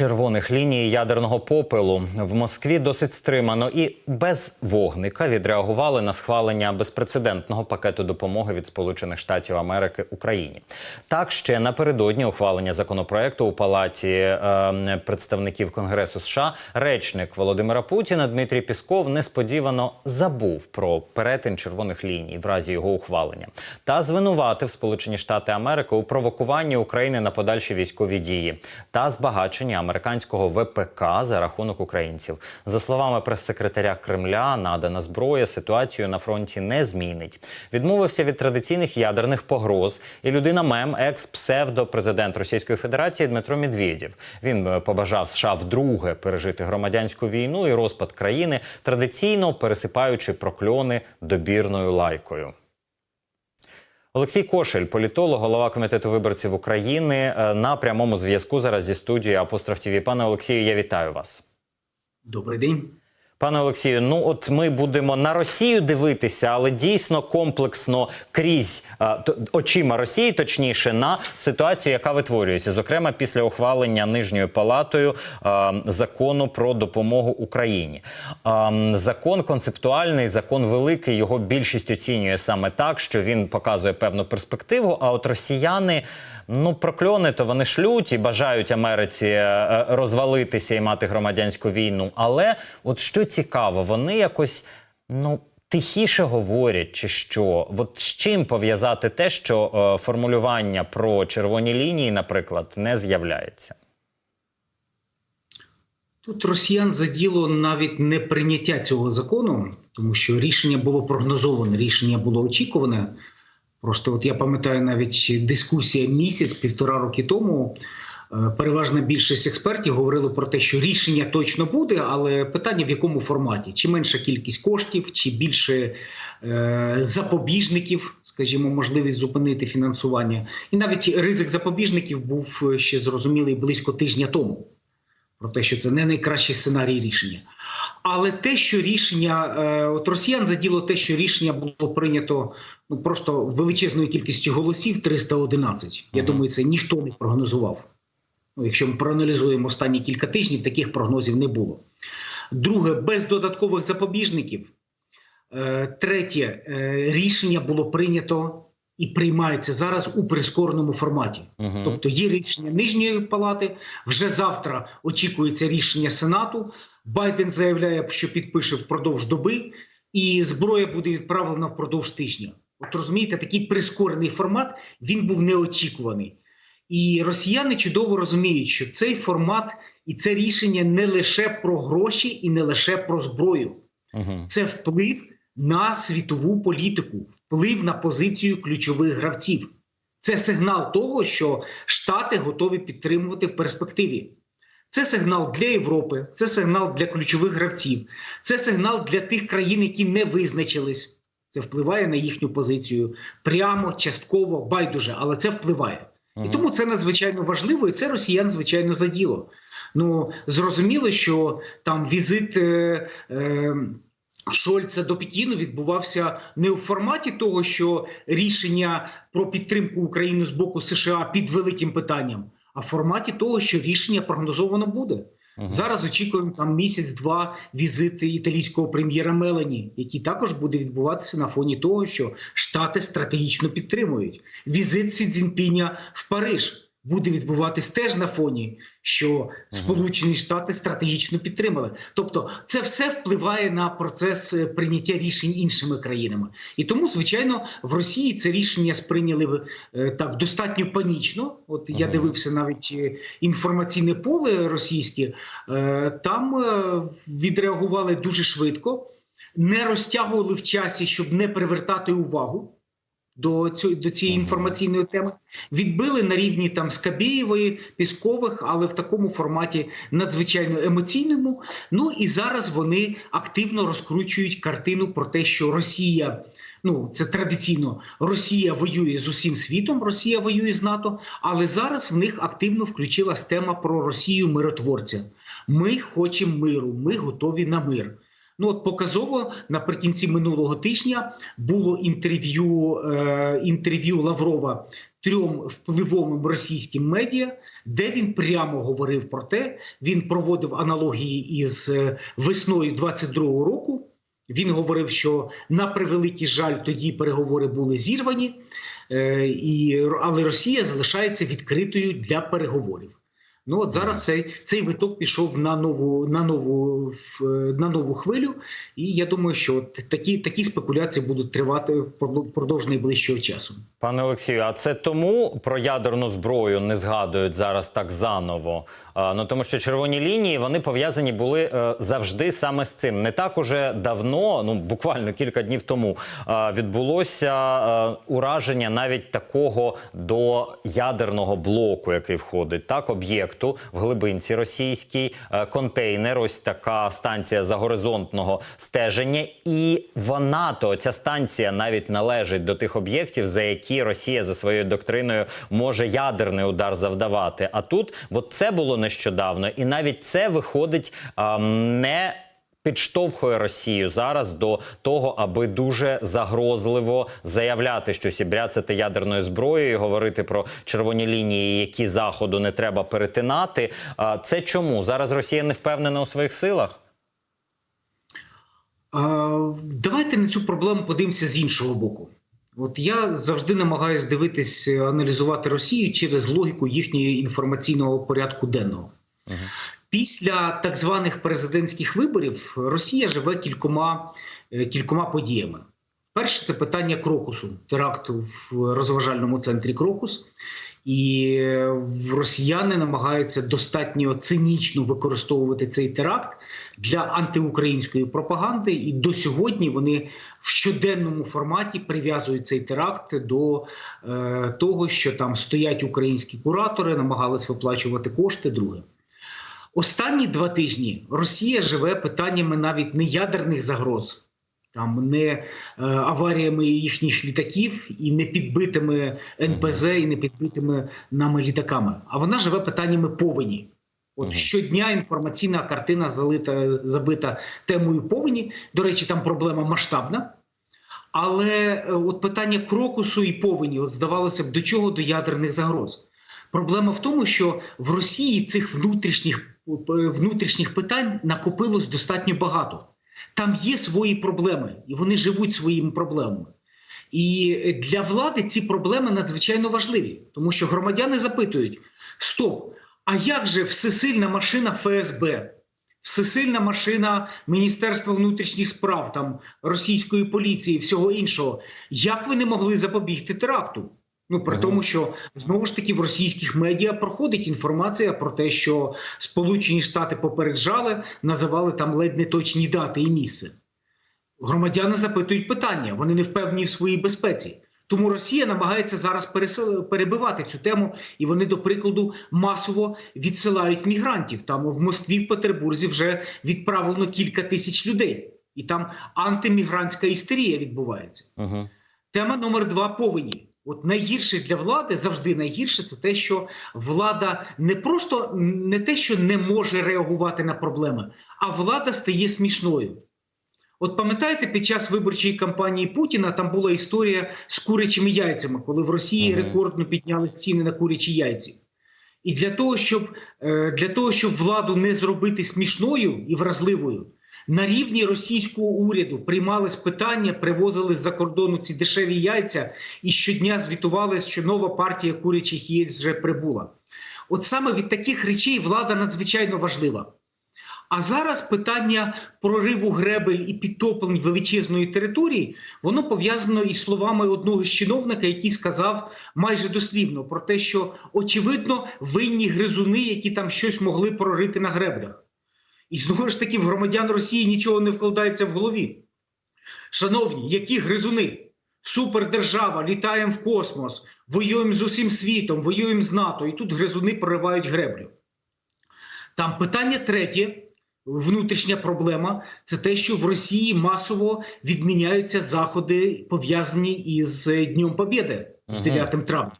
червоних ліній ядерного попелу в Москві досить стримано і без вогника відреагували на схвалення безпрецедентного пакету допомоги від Сполучених Штатів Америки Україні. Так ще напередодні ухвалення законопроекту у палаті е, представників Конгресу США речник Володимира Путіна Дмитрій Пісков несподівано забув про перетин червоних ліній в разі його ухвалення та звинуватив Сполучені Штати Америки у провокуванні України на подальші військові дії та збагачення американського ВПК за рахунок українців. За словами прес-секретаря Кремля, надана зброя ситуацію на фронті не змінить. Відмовився від традиційних ядерних погроз. І людина мем, екс-псевдо президент Російської Федерації Дмитро Медведєв. Він е, побажав США вдруге пережити громадянську війну і розпад країни, традиційно пересипаючи прокльони добірною лайкою. Олексій Кошель, політолог, голова комітету виборців України, е, на прямому зв'язку зараз зі студією Апостроф ТВ. Пане Олексію, я вітаю вас. Добрий день. Пане Олексію, ну от ми будемо на Росію дивитися, але дійсно комплексно крізь очима Росії, точніше, на ситуацію, яка витворюється, зокрема після ухвалення нижньою палатою а, закону про допомогу Україні. А, закон концептуальний, закон великий. Його більшість оцінює саме так, що він показує певну перспективу. А от росіяни. Ну, прокльони то вони шлють і бажають Америці е, е, розвалитися і мати громадянську війну. Але от що цікаво, вони якось ну. Тихіше говорять, чи що? От з чим пов'язати те, що е, формулювання про червоні лінії, наприклад, не з'являється? Тут росіян заділо навіть не прийняття цього закону, тому що рішення було прогнозоване, рішення було очікуване. Просто от я пам'ятаю навіть дискусія місяць-півтора роки тому. е, Переважна більшість експертів говорили про те, що рішення точно буде, але питання в якому форматі: чи менша кількість коштів, чи більше е, запобіжників, скажімо, можливість зупинити фінансування. І навіть ризик запобіжників був ще зрозумілий близько тижня тому. Про те, що це не найкращий сценарій рішення. Але те, що рішення е, от росіян заділо те, що рішення було прийнято ну просто величезною кількістю голосів 311. Я думаю, це ніхто не прогнозував. Ну, якщо ми проаналізуємо останні кілька тижнів, таких прогнозів не було. Друге, без додаткових запобіжників. Е, Третє, е, рішення було прийнято і приймається зараз у прискореному форматі. Угу. Тобто є рішення нижньої палати. Вже завтра очікується рішення Сенату. Байден заявляє, що підпише впродовж доби, і зброя буде відправлена впродовж тижня. От розумієте, такий прискорений формат він був неочікуваний. І росіяни чудово розуміють, що цей формат і це рішення не лише про гроші і не лише про зброю Угу. це вплив на світову політику, вплив на позицію ключових гравців. Це сигнал того, що Штати готові підтримувати в перспективі. Це сигнал для Європи, це сигнал для ключових гравців, це сигнал для тих країн, які не визначились. Це впливає на їхню позицію прямо, частково, байдуже, але це впливає. І тому це надзвичайно важливо, і це росіян, звичайно, заділо. Ну зрозуміло, що там візит. Е, е, Шольца до Пекіну відбувався не у форматі того, що рішення про підтримку України з боку США під великим питанням, а в форматі того, що рішення прогнозовано буде. Мгм. Зараз очікуємо там місяць-два візити італійського прем'єра Мелані, який також буде відбуватися на фоні того, що Штати стратегічно підтримують. Візит Сі Цзіньпіня в Париж буде відбуватись теж на фоні, що Сполучені Штати стратегічно підтримали. Тобто, це все впливає на процес е, прийняття рішень іншими країнами. І тому, звичайно, в Росії це рішення сприйняли е, так достатньо панічно. От я дивився навіть е, інформаційне поле російське, там відреагували дуже швидко, не розтягували в часі, щоб не привертати увагу. До цього до цієї інформаційної теми відбили на рівні там Скабєєвої, Піскових, але в такому форматі надзвичайно емоційному. Ну і зараз вони активно розкручують картину про те, що Росія. Ну, це традиційно Росія воює з усім світом, Росія воює з НАТО, але зараз в них активно включилась тема про Росію миротворця. Ми хочемо миру, ми готові на мир. Ну от показово наприкінці минулого тижня було інтерв'ю е, інтерв'ю Лаврова трьом впливовим російським медіа, де він прямо говорив про те, він проводив аналогії із е, весною 22-го року. Він говорив, що на превеликий жаль тоді переговори були зірвані, е, і, але Росія залишається відкритою для переговорів. Ну от зараз цей, цей виток пішов на нову на нову на нову хвилю, і я думаю, що такі, такі спекуляції будуть тривати впродовж найближчого часу. Пане Олексію, а це тому про ядерну зброю не згадують зараз так заново. Ну тому що червоні лінії вони пов'язані були е, завжди саме з цим. Не так уже давно, ну буквально кілька днів тому, е, відбулося е, ураження навіть такого до ядерного блоку, який входить так, об'єкту в глибинці російській, контейнер. Ось така станція загоризонтного стеження, і вона то ця станція навіть належить до тих об'єктів, за які Росія за своєю доктриною може ядерний удар завдавати. А тут от це було нещодавно, і навіть це виходить а, не. Підштовхує Росію зараз до того, аби дуже загрозливо заявляти щось і ядерною зброєю, говорити про червоні лінії, які заходу не треба перетинати. Це чому зараз Росія не впевнена у своїх силах? Давайте на цю проблему подивимося з іншого боку. От я завжди намагаюся дивитись, е, аналізувати Росію через логіку їхнього інформаційного порядку денного. Ага. Після так званих президентських виборів Росія живе кількома, е, кількома подіями. Перше це питання крокусу, теракту в розважальному центрі Крокус. І росіяни намагаються достатньо цинічно використовувати цей теракт для антиукраїнської пропаганди. І до сьогодні вони в щоденному форматі прив'язують цей теракт до е, того, що там стоять українські куратори, намагались виплачувати кошти. Друге. Останні два тижні Росія живе питаннями навіть не ядерних загроз, там не е, аваріями їхніх літаків і не підбитими НПЗ, і не підбитими нами літаками. А вона живе питаннями повені. От щодня інформаційна картина залита забита темою повені. До речі, там проблема масштабна. Але е, от питання крокусу і повені, от здавалося б, до чого до ядерних загроз. Проблема в тому, що в Росії цих внутрішніх, е, внутрішніх питань накопилось достатньо багато. Там є свої проблеми, і вони живуть своїми проблемами. І для влади ці проблеми надзвичайно важливі, тому що громадяни запитують: стоп, а як же всесильна машина ФСБ, всесильна машина Міністерства внутрішніх справ, там російської поліції, всього іншого, як ви не могли запобігти теракту? Ну при Ага. тому, що знову ж таки в російських медіа проходить інформація про те, що Сполучені Штати попереджали, називали там ледь не точні дати і місце. Громадяни запитують питання, вони не впевнені в своїй безпеці. Тому Росія намагається зараз перебивати цю тему, і вони, до прикладу, масово відсилають мігрантів. Там в Москві, в Петербурзі вже відправлено кілька тисяч людей, і там антимігрантська істерія відбувається. Угу. Тема номер два повені. От найгірше для влади завжди найгірше це те, що влада не просто не те, що не може реагувати на проблеми, а влада стає смішною. От пам'ятаєте, під час виборчої кампанії Путіна там була історія з курячими яйцями, коли в Росії Мгм. рекордно піднялись ціни на курячі яйці. І для того, щоб, е, для того, щоб владу не зробити смішною і вразливою, на рівні російського уряду приймались питання, привозили з-за кордону ці дешеві яйця, і щодня звітували, що нова партія курячих яєць вже прибула. От саме від таких речей влада надзвичайно важлива. А зараз питання прориву гребель і підтоплень величезної території, воно пов'язано із словами одного з чиновника, який сказав майже дослівно про те, що очевидно винні гризуни, які там щось могли прорити на греблях. І знову ж таки в громадян Росії нічого не вкладається в голові. Шановні, які гризуни? Супердержава, літаємо в космос, воюємо з усім світом, воюємо з НАТО, і тут гризуни проривають греблю. Там питання третє, внутрішня проблема це те, що в Росії масово відміняються заходи, пов'язані із е, Днем Побєди з 9 травня.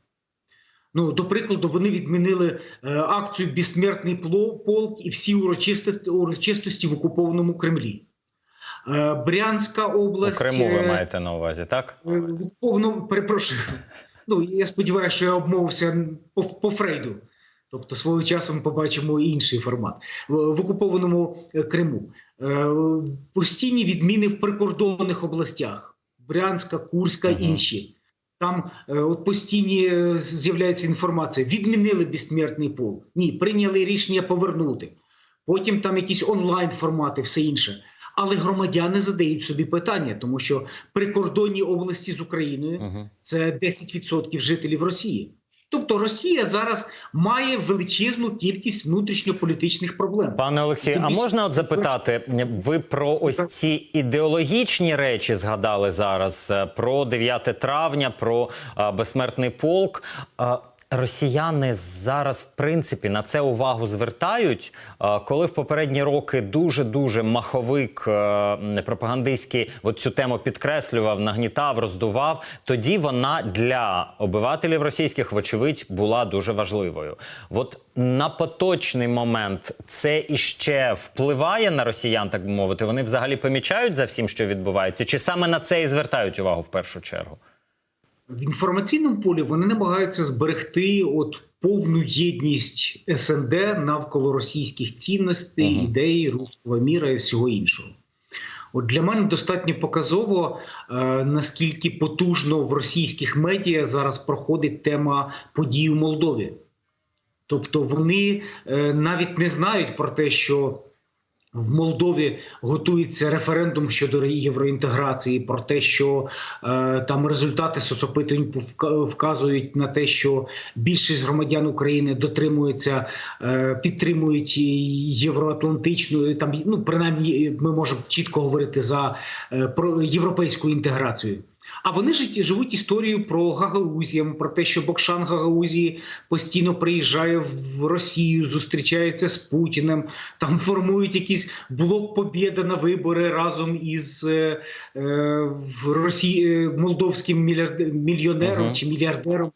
Ну, до прикладу, вони відмінили е, акцію Безсмертний полк і всі урочисти- урочистості в окупованому Кремлі. Е, Брянська У область. Криму ви е, маєте на увазі, так? Е, Повно перепрошую. Ну я сподіваюся, що я обмовився по, по Фрейду. Тобто, свого часу ми побачимо інший формат в, в окупованому е, Криму. Е, постійні відміни в прикордонних областях: Брянська, Курська, Мгм. інші. Там е, от постійні е, з'являється інформація. Відмінили безсмертний полк. Ні, прийняли рішення повернути. Потім там якісь онлайн формати, все інше. Але громадяни задають собі питання, тому що прикордонні області з Україною це 10% жителів Росії. Тобто Росія зараз має величезну кількість внутрішньополітичних проблем. Пане Олексію, а можна от запитати, ви про ось ці ідеологічні речі згадали зараз е, про 9 травня, про е, безсмертний полк. Росіяни зараз, в принципі, на це увагу звертають, Е, коли в попередні роки дуже дуже маховик е, пропагандистський от цю тему підкреслював, нагнітав, роздував. Тоді вона для обивателів російських, вочевидь, була дуже важливою. От на поточний момент це іще впливає на росіян, так би мовити. Вони взагалі помічають за всім, що відбувається, чи саме на це і звертають увагу в першу чергу? В інформаційному полі вони намагаються зберегти от повну єдність СНД навколо російських цінностей, Мгм. ідей, руського міра і всього іншого. От для мене достатньо показово, е, наскільки потужно в російських медіа зараз проходить тема подій у Молдові. Тобто вони е, навіть не знають про те, що в Молдові готується референдум щодо євроінтеграції, про те, що е, там результати соцопитувань вказують на те, що більшість громадян України дотримуються, е, підтримують євроатлантичну, там ну принаймні ми можемо чітко говорити за е, про європейську інтеграцію. А вони ж живуть історією про Гагаузію, про те, що Бокшан Гагаузії постійно приїжджає в Росію, зустрічається з Путіним, там формують якийсь блок побєда на вибори разом із е, е, в Росії е, молдовським мільярд- мільйонером Мгм. чи мільярдером.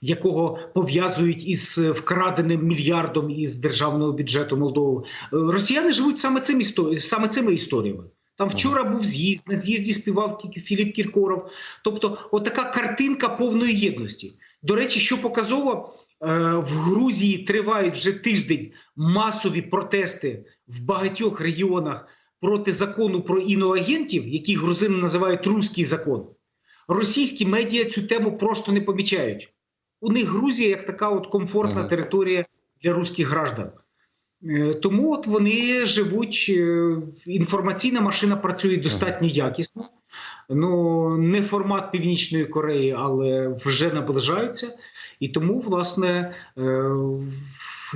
Якого пов'язують із вкраденим мільярдом із державного бюджету Молдови, Росіяни живуть саме цим історі... саме цими історіями. Там вчора був з'їзд, на з'їзді співав Філіп Кіркоров. Тобто, отака картинка повної єдності. До речі, що показово, е, в Грузії тривають вже тиждень масові протести в багатьох регіонах проти закону про іноагентів, який грузини називають руський закон. Російські медіа цю тему просто не помічають. У них Грузія як така от комфортна територія для русських граждан. Е, Тому от вони живуть, е, інформаційна машина працює достатньо якісно. Ну, не формат Північної Кореї, але вже наближаються. І тому, власне, е,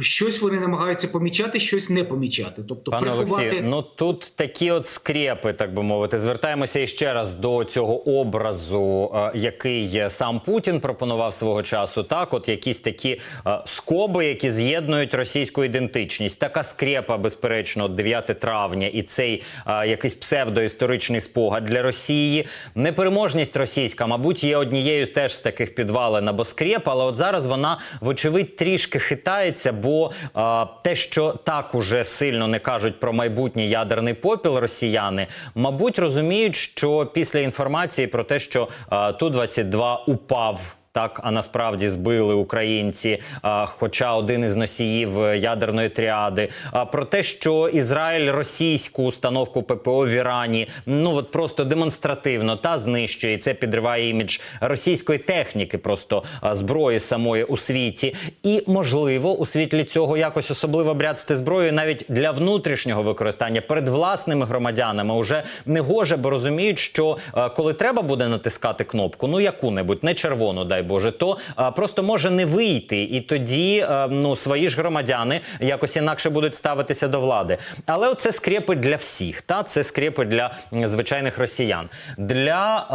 щось вони намагаються помічати, щось не помічати. Тобто, Пане Олексію, ну тут такі от скрепи, так би мовити. Звертаємося іще раз до цього образу, е, який сам Путін пропонував свого часу. Так, от якісь такі е, скоби, які з'єднують російську ідентичність. Така скрепа, безперечно, от 9 травня, і цей е, якийсь псевдоісторичний спогад для Росії. Непереможність російська, мабуть, є однією з теж з таких підвалин або скреп, але от зараз вона, вочевидь, трішки хитається, бо е, те, що так уже сильно не кажуть про майбутній ядерний попіл росіяни, мабуть, розуміють, що після інформації про те, що е, Ту-22 упав. Так, а насправді збили українці, хоча один із носіїв ядерної тріади. А про те, що Ізраїль російську установку ППО в Ірані ну от просто демонстративно та знищує І це підриває імідж російської техніки, просто зброї самої у світі. І можливо у світлі цього якось особливо бряцти зброю навіть для внутрішнього використання перед власними громадянами уже не гоже, бо розуміють, що коли треба буде натискати кнопку, ну яку-небудь, не червону, дай Боже, то е, просто може не вийти, і тоді е, ну свої ж громадяни якось інакше будуть ставитися до влади. Але це скрепи для всіх. Та це скрепи для звичайних росіян. Для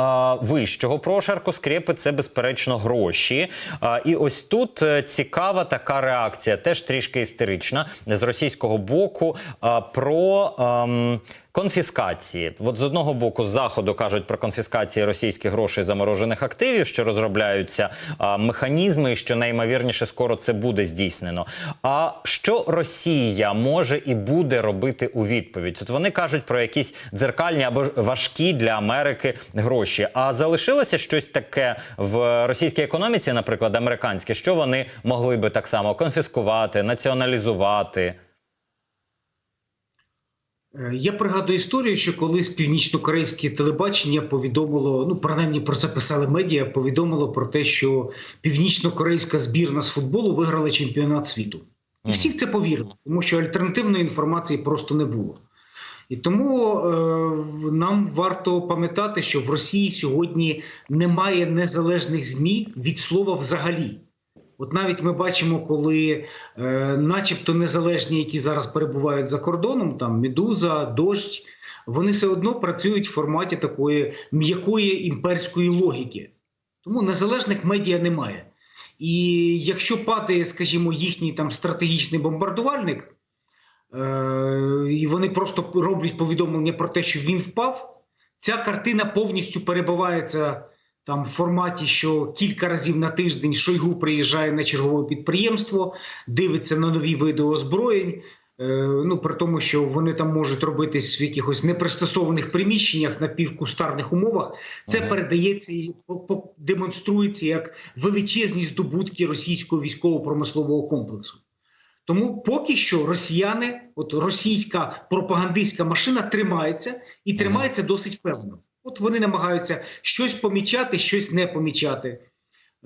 е, вищого прошарку скрепи це безперечно гроші. Е, і ось тут е, цікава така реакція, теж трішки істерична з російського боку. е, про ем, Конфіскації, от з одного боку, з заходу кажуть про конфіскації російських грошей заморожених активів, що розробляються а, механізми, що найімовірніше скоро це буде здійснено. А що Росія може і буде робити у відповідь? От вони кажуть про якісь дзеркальні або важкі для Америки гроші. А залишилося щось таке в російській економіці, наприклад, американське, що вони могли би так само конфіскувати, націоналізувати. Е, Я пригадую історію, що колись північно-корейське телебачення повідомило, ну принаймні про це писали медіа, повідомило про те, що північно-корейська збірна з футболу виграла чемпіонат світу. І Мгм. всі в це повірили, тому що альтернативної інформації просто не було. І тому е, нам варто пам'ятати, що в Росії сьогодні немає незалежних ЗМІ від слова взагалі. От навіть ми бачимо, коли, е, начебто, незалежні, які зараз перебувають за кордоном, там Медуза, Дощ, вони все одно працюють в форматі такої м'якої імперської логіки. Тому незалежних медіа немає. І якщо падає, скажімо, їхній там стратегічний бомбардувальник, е, і вони просто роблять повідомлення про те, що він впав, ця картина повністю перебувається там в форматі, що кілька разів на тиждень Шойгу приїжджає на чергове підприємство, дивиться на нові види озброєнь. е, Ну, при тому, що вони там можуть робитись в якихось непристосованих приміщеннях на півкустарних умовах, це Мгм. передається і демонструється як величезні здобутки російського військово-промислового комплексу. Тому поки що росіяни, от російська пропагандистська машина тримається і тримається досить впевнено. От вони намагаються щось помічати, щось не помічати.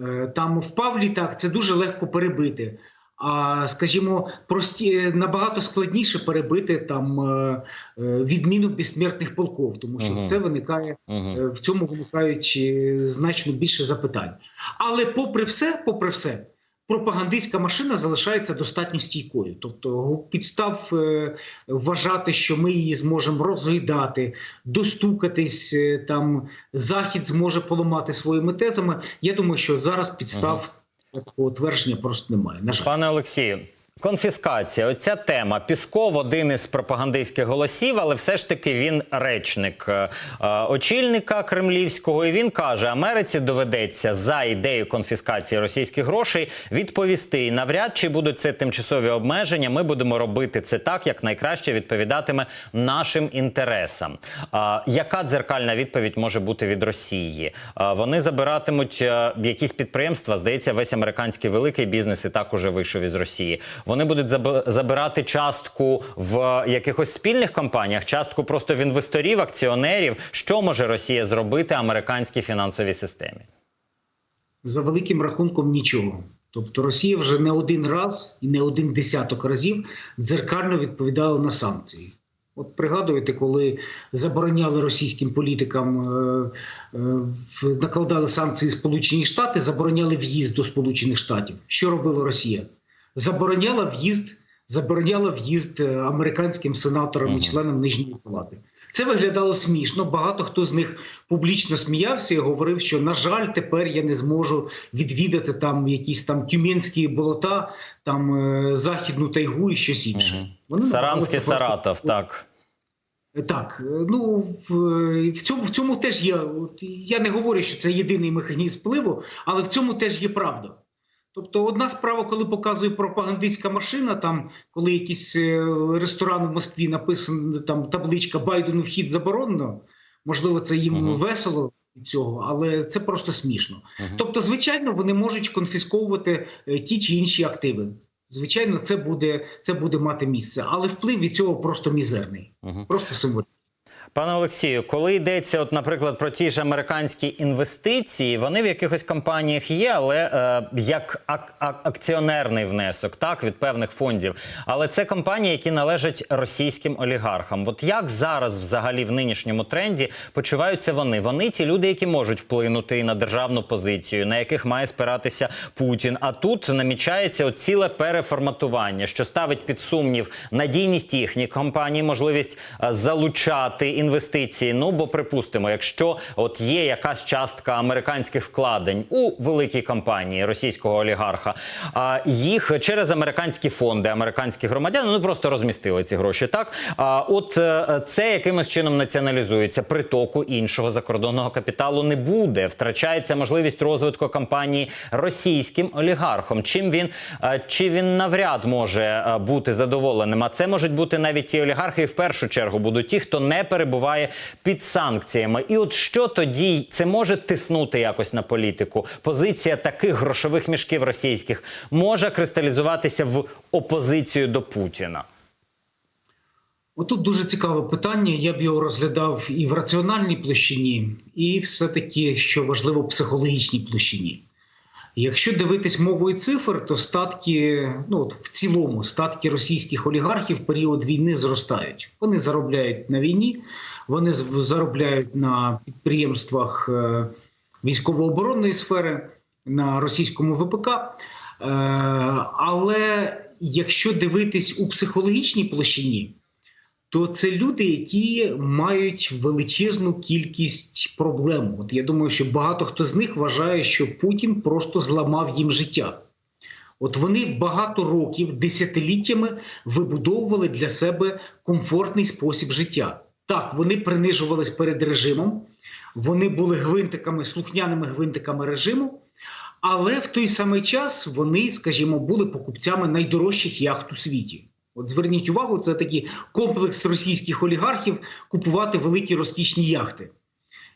Е, Там впав літак, це дуже легко перебити. А скажімо, прості набагато складніше перебити там е, е, відміну безсмертних полков, тому що Мгм. це виникає Угу. Е, в цьому виникають значно більше запитань. Але, попри все, попри все, пропагандистська машина залишається достатньо стійкою. Тобто підстав е, вважати, що ми її зможемо розгойдати, достукатись, е, там захід зможе поламати своїми тезами. Я думаю, що зараз підстав такого твердження просто немає. На жаль. Пане Олексію, конфіскація. Оця тема. Пісков один із пропагандистських голосів, але все ж таки він речник е, е, очільника кремлівського. І він каже: Америці доведеться за ідею конфіскації російських грошей відповісти. І навряд чи будуть це тимчасові обмеження. Ми будемо робити це так, як найкраще відповідатиме нашим інтересам. Яка дзеркальна відповідь може бути від Росії? Вони забиратимуть е, якісь підприємства. Здається, весь американський великий бізнес і так уже вийшов із Росії. Вони будуть забирати частку в якихось спільних компаніях, частку просто в інвесторів, акціонерів. Що може Росія зробити американській фінансовій системі? За великим рахунком нічого. Тобто Росія вже не один раз і не один десяток разів дзеркально відповідала на санкції. От пригадуєте, коли забороняли російським політикам, е, е, накладали санкції Сполучені Штати, забороняли в'їзд до Сполучених Штатів. Що робила Росія? Забороняла в'їзд, забороняла в'їзд е, американським сенаторам і членам нижньої палати. Це виглядало смішно. Багато хто з них публічно сміявся і говорив, що на жаль, тепер я не зможу відвідати там якісь там тюменські болота, там е, західну тайгу і щось інше. Вони Саранський просто- Саратов, так. так, е, ну в, в цьому в цьому теж є. Я не говорю, що це єдиний механізм впливу, але в цьому теж є правда. Тобто, одна справа, коли показує пропагандистська машина, там коли якийсь е, ресторан в Москві написано там табличка Байдену вхід заборонено. Можливо, це їм Мгм. весело від цього, але це просто смішно. Мгм. Тобто, звичайно, вони можуть конфісковувати е, ті чи інші активи. Звичайно, це буде, це буде мати місце, але вплив від цього просто мізерний, Мгм. просто символічний. Пане Олексію, коли йдеться, от, наприклад, про ті ж американські інвестиції, вони в якихось компаніях є, але е, як ак- ак- акціонерний внесок, так від певних фондів. Але це компанії, які належать російським олігархам. От як зараз, взагалі, в нинішньому тренді почуваються вони? Вони ті люди, які можуть вплинути на державну позицію, на яких має спиратися Путін. А тут намічається от ціле переформатування, що ставить під сумнів надійність їхніх компаній, можливість е, залучати інвестиції. Ну бо припустимо, якщо от є якась частка американських вкладень у великій компанії російського олігарха, а їх через американські фонди, американські громадяни ну просто розмістили ці гроші. Так а от е, це якимось чином націоналізується. Притоку іншого закордонного капіталу не буде. Втрачається можливість розвитку компанії російським олігархом. Чим він е, чи він навряд може е, бути задоволеним? А це можуть бути навіть ті олігархи, і в першу чергу будуть ті, хто не перебуває під санкціями. І от що тоді це може тиснути якось на політику? Позиція таких грошових мішків російських може кристалізуватися в опозицію до Путіна. Отут дуже цікаве питання. Я б його розглядав і в раціональній площині, і все-таки, що важливо, в психологічній площині. Якщо дивитись мовою цифр, то статки, ну от в цілому, статки російських олігархів в період війни зростають. Вони заробляють на війні, вони заробляють на підприємствах е, військово-оборонної сфери, на російському ВПК. Е, але якщо дивитись у психологічній площині, то це люди, які мають величезну кількість проблем. От я думаю, що багато хто з них вважає, що Путін просто зламав їм життя. От вони багато років, десятиліттями вибудовували для себе комфортний спосіб життя. Так, вони принижувались перед режимом, вони були гвинтиками, слухняними гвинтиками режиму, але в той самий час вони, скажімо, були покупцями найдорожчих яхт у світі. От зверніть увагу, це такий комплекс російських олігархів купувати великі розкішні яхти.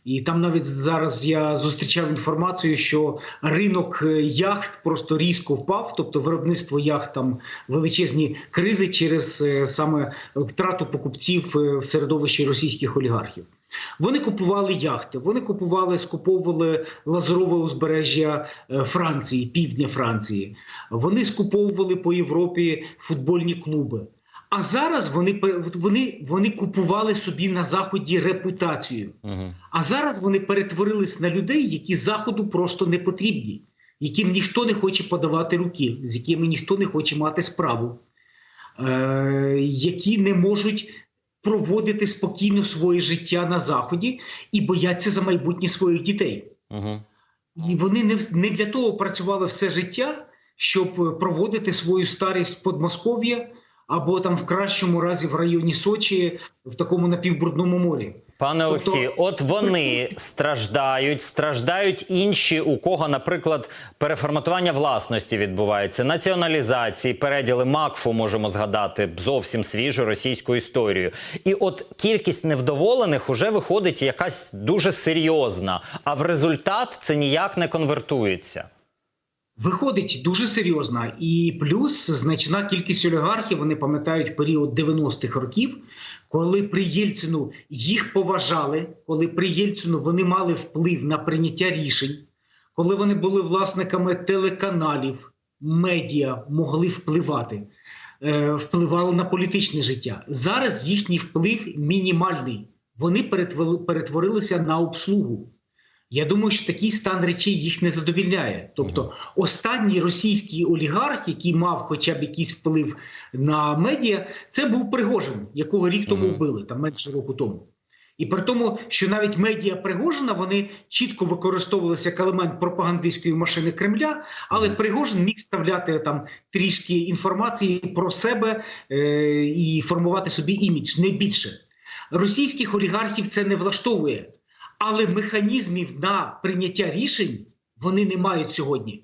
І там навіть зараз я зустрічав інформацію, що ринок е, яхт просто різко впав, тобто виробництво яхт там величезні кризи через е, саме втрату покупців е, в середовищі російських олігархів. Вони купували яхти, вони купували, скуповували лазурове узбережжя Франції, півдня Франції. Вони скуповували по Європі футбольні клуби. А зараз вони, вони, вони купували собі на заході репутацію. А зараз вони перетворились на людей, які заходу просто не потрібні, яким ніхто не хоче подавати руки, з якими ніхто не хоче мати справу, е- які не можуть проводити спокійно своє життя на заході і бояться за майбутнє своїх дітей. Угу. І вони не, не для того працювали все життя, щоб е, проводити свою старість в Подмосков'я або там в кращому разі в районі Сочі в такому напівбрудному морі. Пане Тобто- Олексію, от вони страждають, страждають інші, у кого, наприклад, переформатування власності відбувається, націоналізації, переділи МАКФу можемо згадати зовсім свіжу російську історію. І от кількість невдоволених уже виходить якась дуже серйозна, а в результат це ніяк не конвертується. Виходить дуже серйозна, і плюс значна кількість олігархів. Вони пам'ятають період 90-х років, коли при Єльцину їх поважали, коли при Єльцину вони мали вплив на прийняття рішень, коли вони були власниками телеканалів, медіа могли впливати, е, впливали на політичне життя. Зараз їхній вплив мінімальний. Вони перетворилися на обслугу. Я думаю, що такий стан речей їх не задовільняє. Тобто, останній російський олігарх, який мав хоча б якийсь вплив на медіа, це був Пригожин, якого рік тому вбили, там менше року тому. І при тому, що навіть медіа Пригожина вони чітко використовувалися як елемент пропагандистської машини Кремля, але Пригожин міг вставляти там трішки інформації про себе е- і формувати собі імідж не більше. Російських олігархів це не влаштовує, але механізмів на прийняття рішень вони не мають сьогодні.